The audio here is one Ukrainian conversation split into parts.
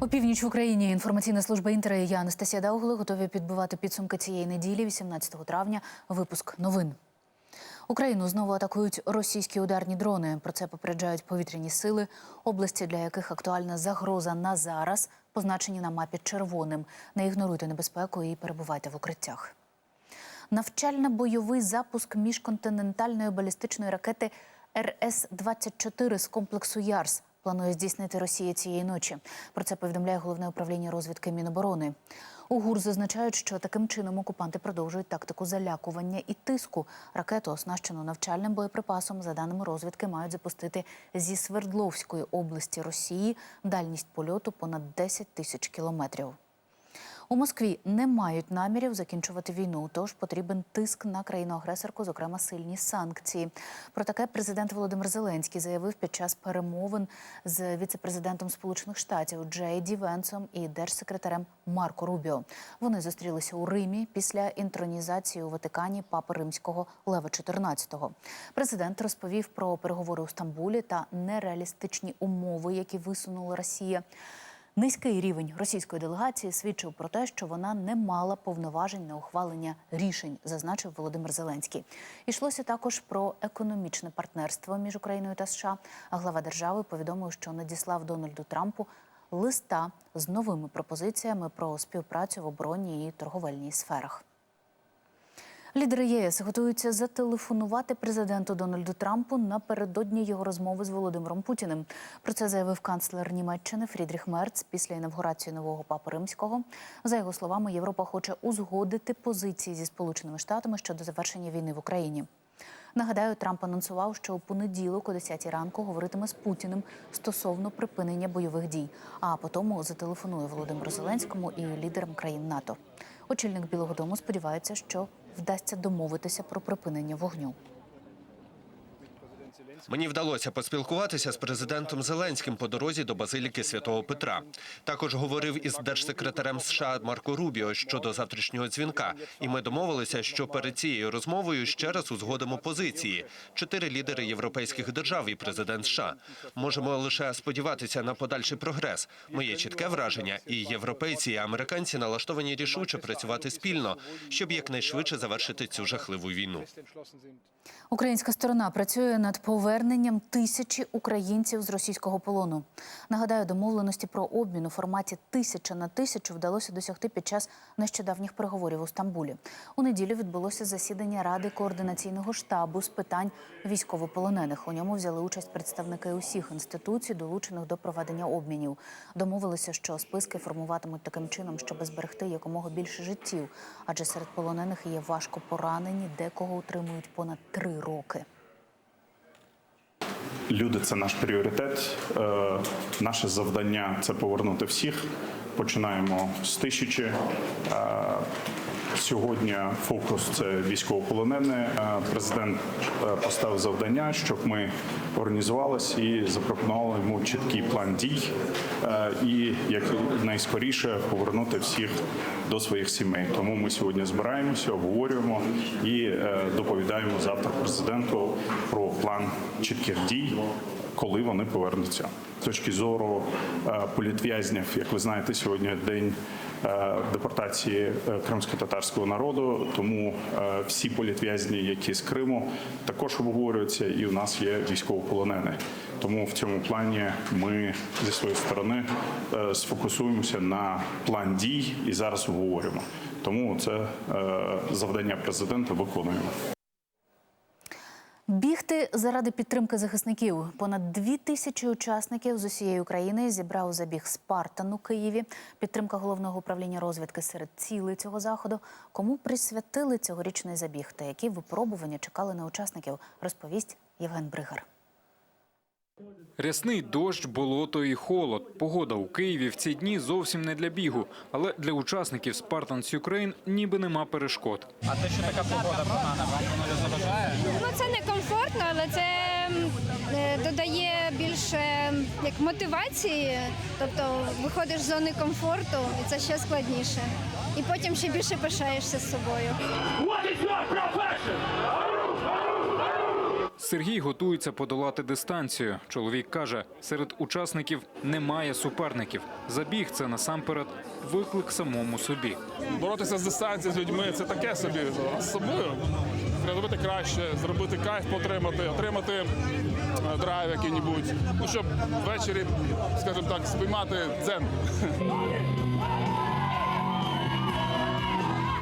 У північ в Україні інформаційна служба Інтера і я Анастасія Даугли готові підбивати підсумки цієї неділі, 18 травня. Випуск новин. Україну знову атакують російські ударні дрони. Про це попереджають повітряні сили. Області, для яких актуальна загроза на зараз, позначені на мапі червоним. Не ігноруйте небезпеку і перебувайте в укриттях. Навчально-бойовий запуск міжконтинентальної балістичної ракети РС-24 з комплексу Ярс планує здійснити Росія цієї ночі. Про це повідомляє головне управління розвідки Міноборони. У ГУР зазначають, що таким чином окупанти продовжують тактику залякування і тиску. Ракету, оснащену навчальним боєприпасом, за даними розвідки, мають запустити зі Свердловської області Росії. Дальність польоту понад 10 тисяч кілометрів. У Москві не мають намірів закінчувати війну, тож потрібен тиск на країну-агресорку, зокрема сильні санкції. Про таке президент Володимир Зеленський заявив під час перемовин з віцепрезидентом Сполучених Штатів Джей Ді Венсом і держсекретарем Марко Рубіо. Вони зустрілися у Римі після інтронізації у Ватикані папи римського Лева XIV. Президент розповів про переговори у Стамбулі та нереалістичні умови, які висунула Росія. Низький рівень російської делегації свідчив про те, що вона не мала повноважень на ухвалення рішень, зазначив Володимир Зеленський. Ішлося також про економічне партнерство між Україною та США. А глава держави повідомив, що надіслав Дональду Трампу листа з новими пропозиціями про співпрацю в оборонній і торговельній сферах. Лідери ЄС готуються зателефонувати президенту Дональду Трампу напередодні його розмови з Володимиром Путіним. Про це заявив канцлер Німеччини Фрідріх Мерц після інавгурації нового папи римського. За його словами, Європа хоче узгодити позиції зі Сполученими Штатами щодо завершення війни в Україні. Нагадаю, Трамп анонсував, що у понеділок о 10 ранку говоритиме з Путіним стосовно припинення бойових дій. А потім зателефонує Володимиру Зеленському і лідерам країн НАТО. Очільник Білого Дому сподівається, що вдасться домовитися про припинення вогню. Мені вдалося поспілкуватися з президентом Зеленським по дорозі до базиліки святого Петра. Також говорив із держсекретарем США Марко Рубіо щодо завтрашнього дзвінка. І ми домовилися, що перед цією розмовою ще раз узгодимо позиції. Чотири лідери європейських держав і президент США. Можемо лише сподіватися на подальший прогрес. Моє чітке враження, і європейці, і американці налаштовані рішуче працювати спільно, щоб якнайшвидше завершити цю жахливу війну. Українська сторона працює над поверненням тисячі українців з російського полону. Нагадаю, домовленості про обмін у форматі тисяча на тисячу вдалося досягти під час нещодавніх переговорів у Стамбулі. У неділю відбулося засідання Ради координаційного штабу з питань військовополонених. У ньому взяли участь представники усіх інституцій, долучених до проведення обмінів. Домовилися, що списки формуватимуть таким чином, щоб зберегти якомога більше життів, адже серед полонених є важко поранені, декого утримують понад три роки. Люди це наш пріоритет. Е, Наше завдання це повернути всіх. Починаємо з тисячі. Сьогодні фокус це військовополонені. Е, Президент е, поставив завдання, щоб ми організувалися і запропонували йому чіткий план дій е, і як найскоріше повернути всіх до своїх сімей. Тому ми сьогодні збираємося, обговорюємо і доповідаємо завтра президенту про план чітких дій, коли вони повернуться. З точки зору політв'язнів, як ви знаєте, сьогодні день депортації е, кримсько-татарського народу. Тому е, всі політв'язні, які з Криму, також обговорюються, і у нас є військовополонені. Тому в цьому плані ми зі своєї сторони е, сфокусуємося на план дій і зараз обговорюємо. Тому це е, завдання президента виконуємо. Бігти заради підтримки захисників. Понад дві тисячі учасників з усієї України зібрав забіг Спартан у Києві. Підтримка головного управління розвідки серед цілей цього заходу. Кому присвятили цьогорічний забіг та які випробування чекали на учасників, розповість Євген Бригар. Рясний дощ, болото і холод. Погода у Києві в ці дні зовсім не для бігу, але для учасників Spartans Ukraine ніби нема перешкод. А те, що така погода погана, вам воно не заважає? Ну це не комфортно, але це е, додає більше як мотивації. Тобто виходиш з зони комфорту, і це ще складніше. І потім ще більше пишаєшся з собою. Сергій готується подолати дистанцію. Чоловік каже, серед учасників немає суперників. Забіг це насамперед виклик самому собі. боротися з дистанцією з людьми це таке собі. З собою робити краще, зробити кайф, потримати, отримати е, драйв який-небудь. Ну щоб ввечері, скажімо так, спіймати дзен.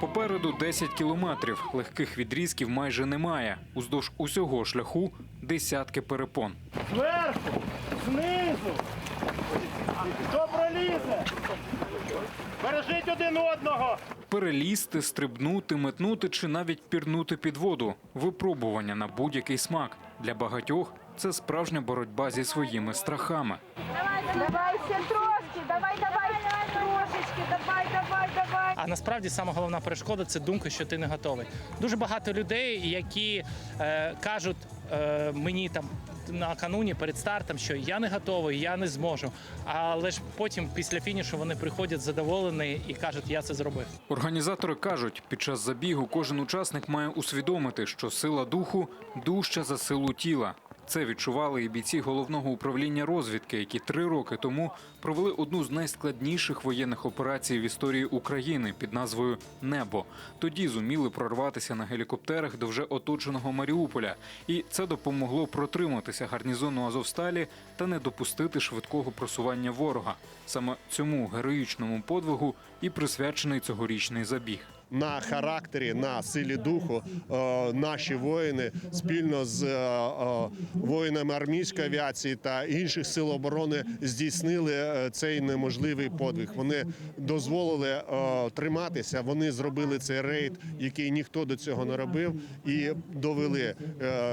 Попереду 10 кілометрів. Легких відрізків майже немає. Уздовж усього шляху десятки перепон. Зверху, знизу. Хто пролізе? Бережіть один одного. Перелізти, стрибнути, метнути чи навіть пірнути під воду. Випробування на будь-який смак. Для багатьох це справжня боротьба зі своїми страхами. Давай ще трошки, давай, давай, трошечки, давай, давай, давай. А насправді сама головна перешкода це думка, що ти не готовий. Дуже багато людей, які е, кажуть е, мені там накануні перед стартом, що я не готовий, я не зможу. Але ж потім, після фінішу, вони приходять задоволені і кажуть, я це зробив. Організатори кажуть, під час забігу кожен учасник має усвідомити, що сила духу дужча за силу тіла. Це відчували і бійці головного управління розвідки, які три роки тому провели одну з найскладніших воєнних операцій в історії України під назвою Небо. Тоді зуміли прорватися на гелікоптерах до вже оточеного Маріуполя, і це допомогло протриматися гарнізону Азовсталі та не допустити швидкого просування ворога. Саме цьому героїчному подвигу і присвячений цьогорічний забіг. На характері, на силі духу е, наші воїни спільно з е, е, воїнами армійської авіації та інших сил оборони здійснили цей неможливий подвиг. Вони дозволили триматися. Вони зробили цей рейд, який ніхто до цього не робив, і довели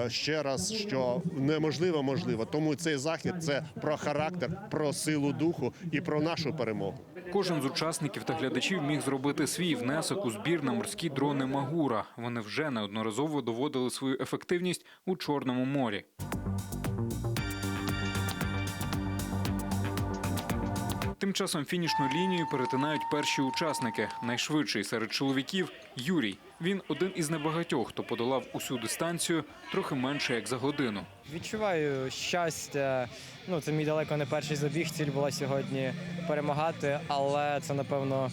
ще раз, що неможливо можливо. Тому цей захід це про характер, про силу духу і про нашу перемогу. Кожен з учасників та глядачів міг зробити свій внесок у збір на морські дрони Магура. Вони вже неодноразово доводили свою ефективність у Чорному морі. Тим часом фінішну лінію перетинають перші учасники. Найшвидший серед чоловіків Юрій. Він один із небагатьох, хто подолав усю дистанцію трохи менше як за годину. Відчуваю щастя. Ну, це мій далеко не перший забіг. Ціль була сьогодні перемагати, але це напевно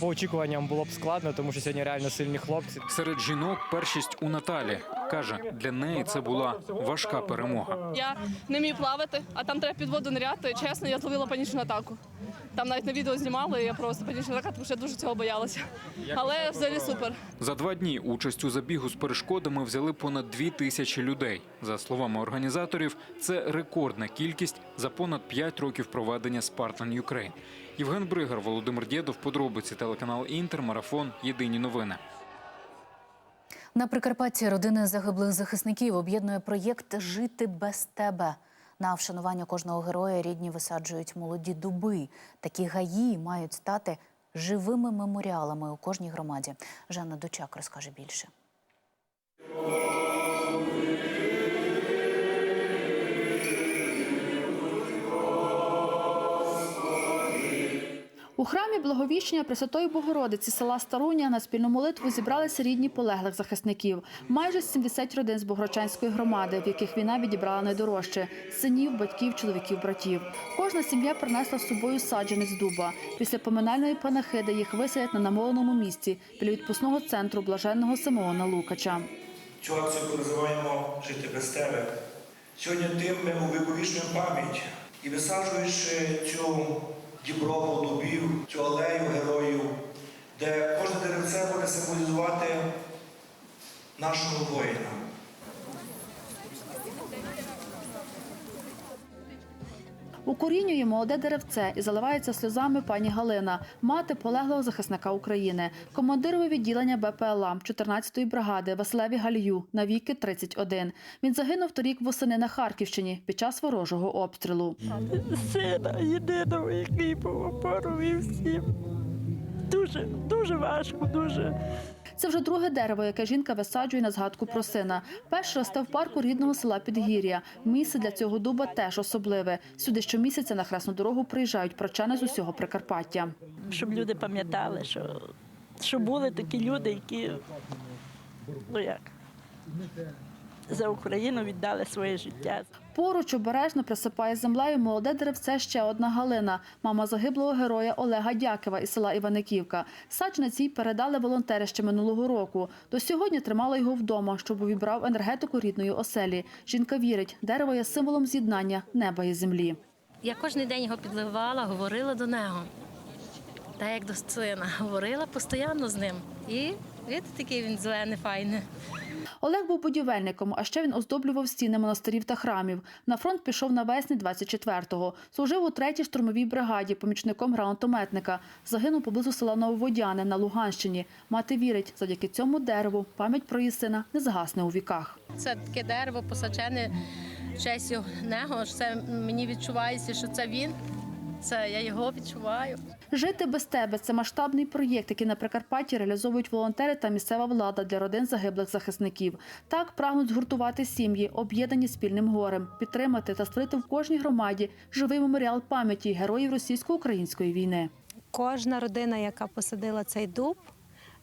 по очікуванням було б складно, тому що сьогодні реально сильні хлопці. Серед жінок першість у Наталі каже, для неї це була важка перемога. Я не вмію плавати, а там треба під воду ниряти. Чесно, я зловила панічну атаку. Там навіть на відео знімали, я просто панічна атака, тому що я дуже цього боялася. Але взагалі супер. За два дні участь у забігу з перешкодами взяли понад дві тисячі людей. За словами організаторів, це рекордна кількість за понад п'ять років проведення Spartan Ukraine. Євген Бригар, Володимир Дєдов, подробиці телеканал Інтер, марафон. Єдині новини. На Прикарпатті родини загиблих захисників об'єднує проєкт Жити без тебе. На вшанування кожного героя рідні висаджують молоді дуби. Такі гаї мають стати живими меморіалами у кожній громаді. Жанна Дучак розкаже більше. У храмі Благовіщення Пресвятої Богородиці села Старуня на спільну молитву зібралися рідні полеглих захисників. Майже 70 родин з Богородчанської громади, в яких війна відібрала найдорожче синів, батьків, чоловіків, братів. Кожна сім'я принесла з собою саджанець дуба. Після поминальної панахиди їх висадять на намоленому місці біля відпускного центру блаженного Симеона Лукача. Цю акцію називаємо Жити без тебе. Сьогодні тим ми увіковічнуємо пам'ять і висаджуючи цю діброву дубів, цю алею героїв, де кожне деревце буде символізувати нашого воїна. Укорінює молоде деревце і заливається сльозами пані Галина, мати полеглого захисника України, командирове відділення БПЛА 14-ї бригади Василеві Галію навіки 31. Він загинув торік восени на Харківщині під час ворожого обстрілу. Сина єдиного, який був опорою всім. Дуже, дуже важко, дуже. Це вже друге дерево, яке жінка висаджує на згадку про сина. Перше росте в парку рідного села Підгір'я. Місце для цього дуба теж особливе. Сюди щомісяця на хресну дорогу приїжджають прочани з усього Прикарпаття. Щоб люди пам'ятали, що, що були такі люди, які ну як, за Україну віддали своє життя. Поруч обережно присипає землею молоде деревце ще одна Галина, мама загиблого героя Олега Дякова із села Іваниківка. Саджанець їй передали волонтери ще минулого року. До сьогодні тримала його вдома, щоб увібрав енергетику рідної оселі. Жінка вірить, дерево є символом з'єднання неба і землі. Я кожен день його підливала, говорила до нього. Та як до сина, говорила постійно з ним. І видите, такий він зелений, файний. Олег був будівельником, а ще він оздоблював стіни монастирів та храмів. На фронт пішов навесні 24-го. Служив у третій штурмовій бригаді помічником гранатометника. Загинув поблизу села Нововодяне на Луганщині. Мати вірить, завдяки цьому дереву пам'ять про її сина не згасне у віках. Це таке дерево посаджене в честь нього. Це мені відчувається, що це він. Це я його відчуваю. Жити без тебе це масштабний проєкт, який на Прикарпатті реалізовують волонтери та місцева влада для родин загиблих захисників. Так прагнуть згуртувати сім'ї, об'єднані спільним горем, підтримати та створити в кожній громаді живий меморіал пам'яті героїв російсько-української війни. Кожна родина, яка посадила цей дуб,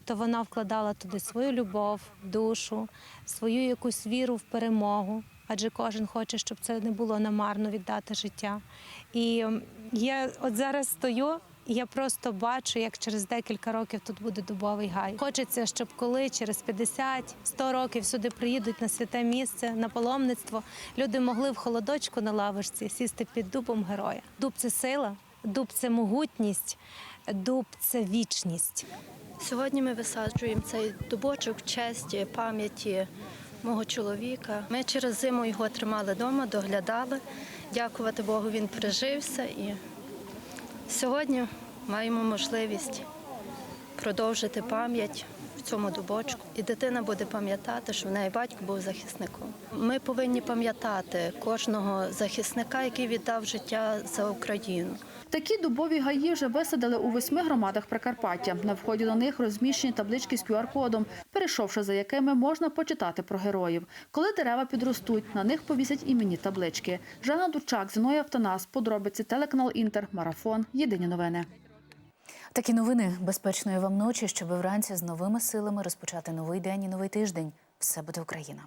то вона вкладала туди свою любов, душу, свою якусь віру в перемогу. Адже кожен хоче, щоб це не було намарно віддати життя. І я от зараз стою. Я просто бачу, як через декілька років тут буде дубовий гай. Хочеться, щоб коли через 50-100 років сюди приїдуть на святе місце, на паломництво, люди могли в холодочку на лавочці сісти під дубом героя. Дуб це сила, дуб це могутність, дуб це вічність. Сьогодні ми висаджуємо цей дубочок в честь пам'яті мого чоловіка. Ми через зиму його тримали вдома, доглядали. Дякувати Богу, він прижився і сьогодні маємо можливість продовжити пам'ять в цьому дубочку. І дитина буде пам'ятати, що в неї батько був захисником. Ми повинні пам'ятати кожного захисника, який віддав життя за Україну. Такі дубові гаї вже висадили у восьми громадах Прикарпаття. На вході до них розміщені таблички з QR-кодом, перейшовши за якими можна почитати про героїв. Коли дерева підростуть, на них повісять іменні таблички. Жанна Дучак, Зіноя Автонас, подробиці, телеканал Інтер, Марафон. Єдині новини. Такі новини безпечної вам ночі, щоб вранці з новими силами розпочати новий день і новий тиждень. Все буде Україна.